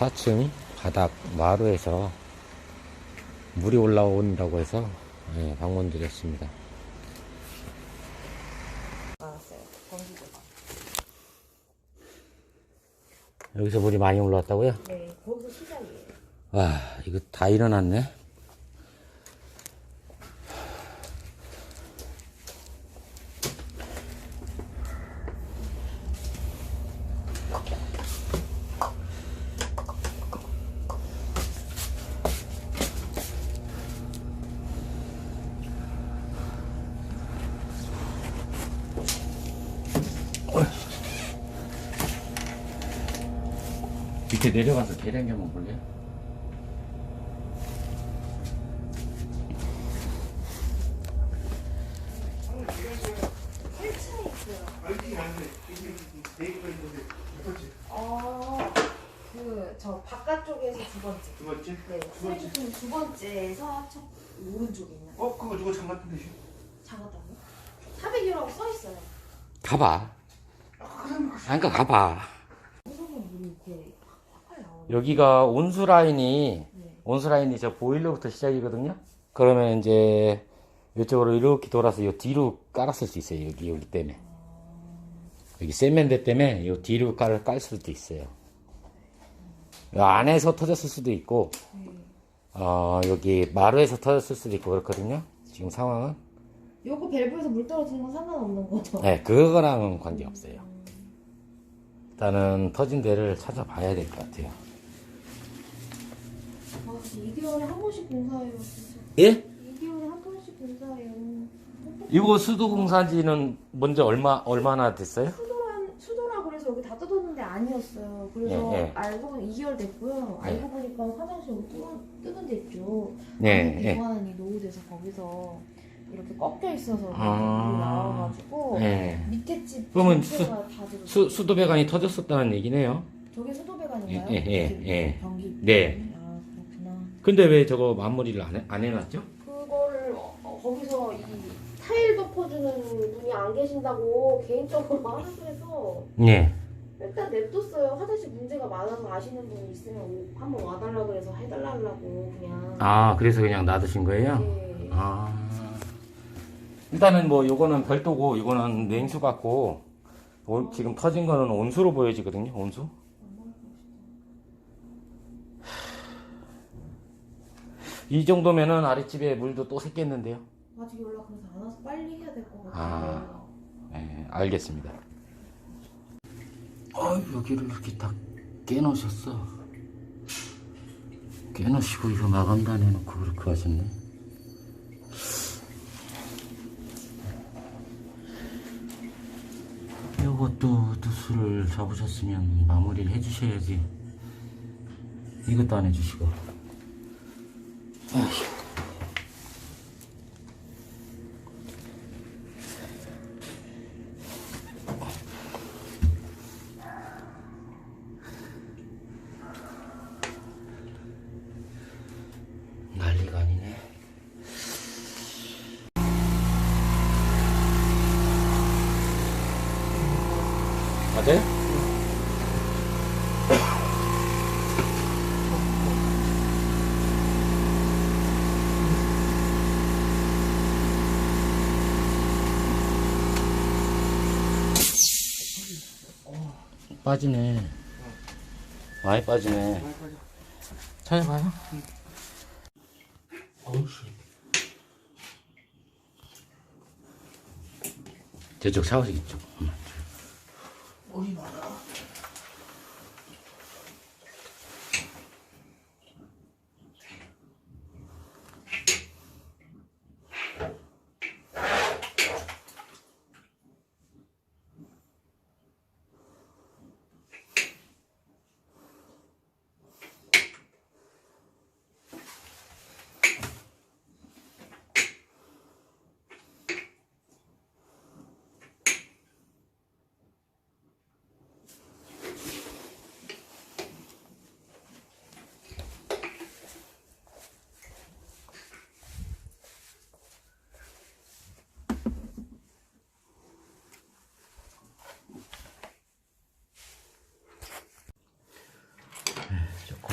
4층 바닥 마루에서 물이 올라온다고 해서 예, 방문 드렸습니다. 알았어요. 경기도가. 여기서 물이 많이 올라왔다고요? 네, 거기서 시작이에요. 와, 이거 다 일어났네. 밑에 내려가서 계량기 한번 볼래요? 어, 그, 저 바깥쪽에서 두 번째. 두 번째? 네, 두 번째? 두 번째에서 첫 오른쪽에 있는. 어, 그거 누가 장난감 대신? 작았다고요? 400유라고 써있어요. 가봐. 안 가, 가봐. 선생님 물이 이렇게 확확 나오네. 여기가 온수 라인이, 네. 온수 라인이 저 보일러부터 시작이거든요? 그러면 이제 이쪽으로 이렇게 돌아서 요 뒤로 깔았을 수 있어요. 여기, 여기 때문에. 여기 세면대 때문에 요 뒤로 깔, 깔 수도 있어요. 요 안에서 터졌을 수도 있고, 네. 어, 여기 마루에서 터졌을 수도 있고 그렇거든요. 지금 상황은. 요거 밸브에서 물 떨어지는 건 상관없는 거죠? 네, 그거랑은 관계없어요. 일단은 터진 데를 찾아봐야 될 것 같아요. 아, 2개월에 한 번씩 공사해요, 진짜. 예? 2개월에 한 번씩 공사해요. 이거 수도 공사지는 먼저 얼마 얼마나 됐어요? 수도란, 수도라 그래서 여기 다 뜯었는데 아니었어요. 그래서 예, 예. 알고 보니 2개월 됐고요. 예. 알고 보니까 화장실 여기 뚫은, 뜯은 데 있죠. 네, 예. 이관이 노후돼서 거기서 이렇게 꺾여 있어서 아. 물이 나와가지고 네. 밑에 집 그러면 전체가 다 들어. 수 수도 배관이 터졌었다는 얘기네요. 저게 수도 배관인가요? 예, 예, 예, 예. 변기. 네. 근데 왜 저거 마무리를 안, 해, 안 해놨죠? 그거를 어, 어, 거기서 이 타일 덮어주는 분이 안 계신다고 개인적으로 해서 네. 일단 냅뒀어요. 화장실 문제가 많아서 아시는 분이 있으면 오- 한번 와달라고 그래서 해달라고 그냥. 아 그래서 그냥 놔두신 거예요? 네. 아 일단은 뭐 요거는 별도고 요거는 냉수 같고 오- 지금 터진 거는 온수로 보여지거든요. 온수. 이 정도면은 아랫집에 물도 또 샜겠는데요. 아직 연락 그래서 안 와서 빨리 해야 될것 아. 같아요. 네, 알겠습니다. 어, 여기를 이렇게 다 깨놓으셨어. 깨놓으시고 이거 마감도 안 해놓고 그렇게 하셨네. 이것도 두수를 잡으셨으면 마무리를 해주셔야지. 이것도 안 해주시고. 아 빠지네. 많이 빠지네. 찾아봐요. 어우씨. 저쪽 샤워실 있죠. 음. 어이 많아.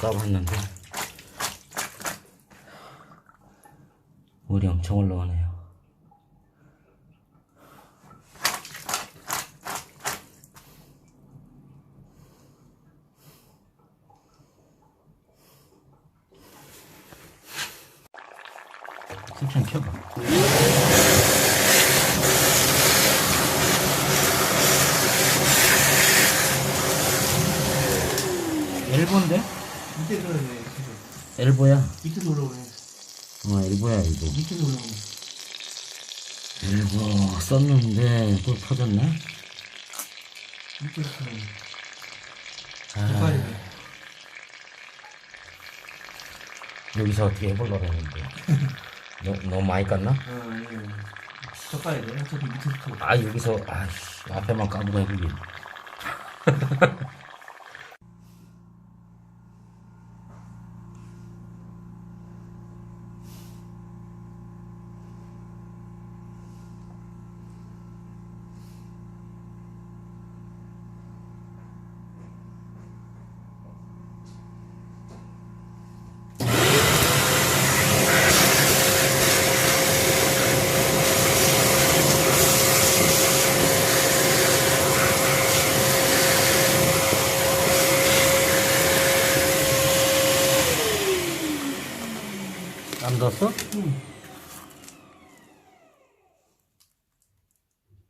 까봤는데 물이 엄청 올라오네요. 수천 켜봐. 엘보인데? 밑에 들어야 돼. 엘보야. 밑에서 올라오네. 어, 엘보야, 엘보. 밑에서 올라오네. 엘보 썼는데 또 터졌네? 밑에서 올라오네. 아. 여기서 어떻게 했는데. 너, 너무 많이 깠나? 어. 더 까야 돼. 어차피 밑에서. 아, 여기서, 아이씨, 앞에만 까보고 해보기. 안 뒀어? 응.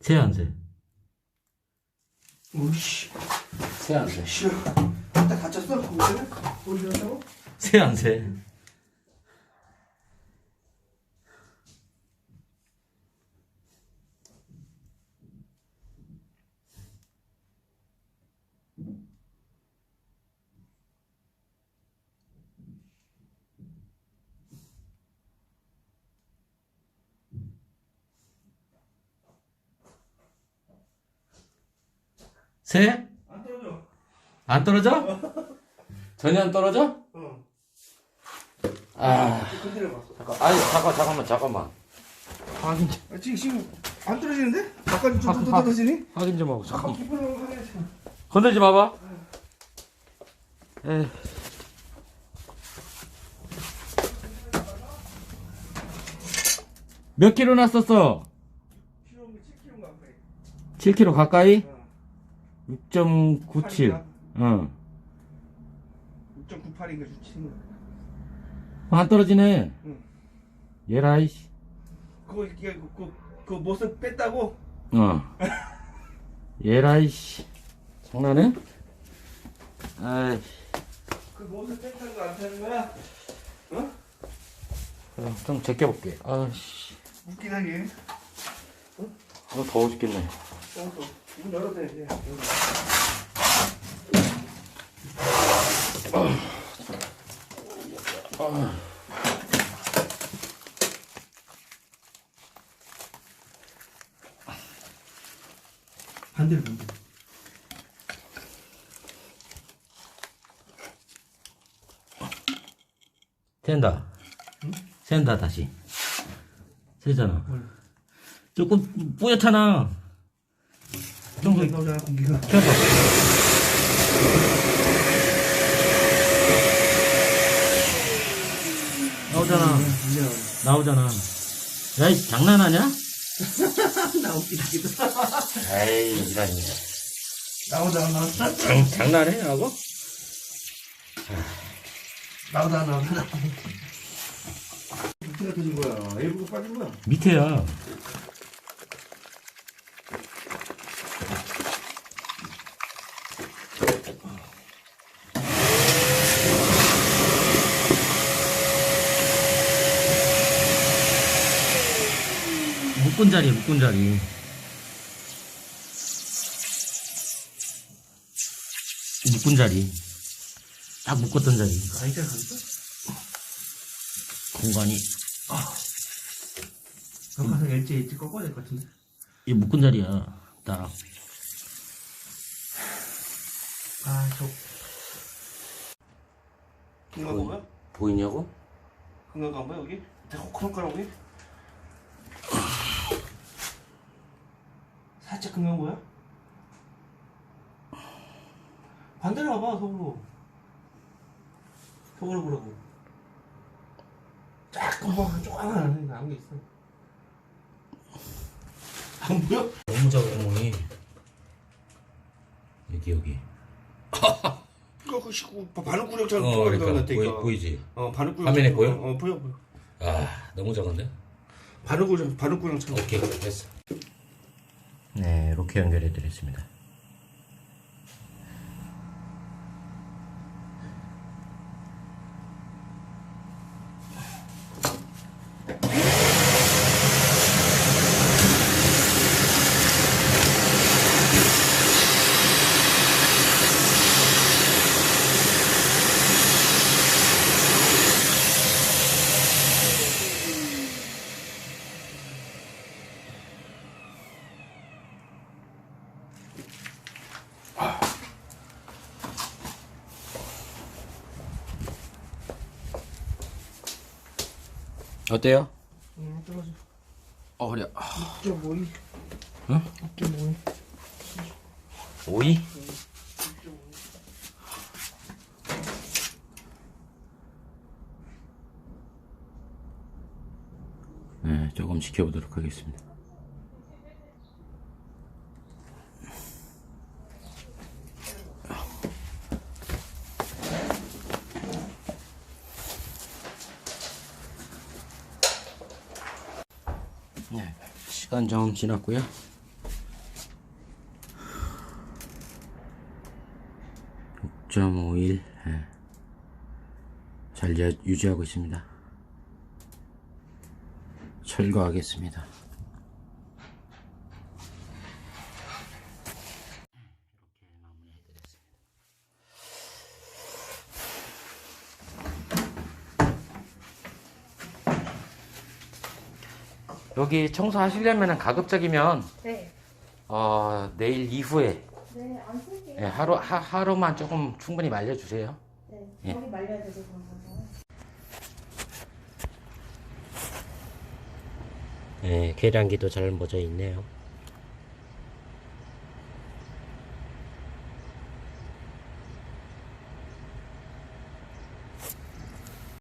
새 안 새? 오씨. 새 안 새? 싫어. 딱 갇혔어? 거기는? 어디 갔다고? 새 안 새? 새? 안 떨어져. 안 떨어져? 전혀 안 떨어져? 어. 아, 봤어. 잠깐, 아니, 잠깐, 잠깐만, 잠깐만. 확인 좀, 아, 지금, 지금 안 떨어지는데? 아까 좀 아, 더 아. 떨어지니? 확인 좀 하고, 잠깐만. 건들지 마봐. 에. 몇 킬로 났었어? 키로면 7kg 가까이. 7킬로 가까이? 어. 6.97. 응. 6.98인가 주치는 안 떨어지네. 응. 얘라이씨. 그거 이게 그, 그, 그 못을 뺐다고? 어. 얘라이 씨. 장난해? 아이, 그 못을 뺐다는 거안 타는 거야? 어? 그럼 좀 제껴볼게. 아이씨. 웃긴 하게. 어, 더워 죽겠네. 어, 또. 문 열어도 돼, 이제. 반대로 반대. 샌다. 샌다, 다시. 세잖아. 뭘? 조금 뿌옇잖아. 공기가 나오잖아, 공기가. 켜봐. 나오잖아. 이제 나오잖아. 야, 이 장난하냐? 나 웃기다, 기도. 에이, 이런. 나오다, 나오다. 장, 장난해, 하고? 나오다, 나오다, 나오다. 밑에가 터진 거야. 일부러 빠진 거야. 밑에야. 묶은 자리, 묶은 자리. 묶은 자리. 딱 묶었던 자리. 아? 공간이. 가서 일제 일제 꺾어야 될 것 같은데. 이 묶은 자리야. 딱. 아, 저. 거야? 보이냐고? 금강 간 거야, 여기? 자꾸 그런가라, 여기? 살짝 금강 거야? 반대로 가봐, 속으로. 속으로 보라고. 조금만 조금만 나온 게 있어. 안 보여? 너무 작아 구멍이. 여기 여기. 그거 그 식구 바늘구멍처럼 어 쪼가리가 그러니까. 보이, 보이지. 어 바늘구멍. 화면에 보여? 어 보여 보여. 아 너무 작은데? 바늘구멍 바늘구멍처럼. 오케이 됐어. 네 이렇게 연결해 드렸습니다. 어때요? 응 떨어져. 어 그래. 저 뭐이? 응? 저 뭐이? 오이? 네, 조금 지켜보도록 하겠습니다. 네, 좀 지났고요. 6.51 예. 잘 유- 유지하고 있습니다. 철거하겠습니다. 여기 청소하시려면 가급적이면 네. 어, 내일 이후에 네, 안 쓸게요. 예, 하루 하, 하루만 조금 충분히 말려주세요. 네. 예. 여기 말려야 그런 거. 예, 계량기도 잘 묻어 있네요.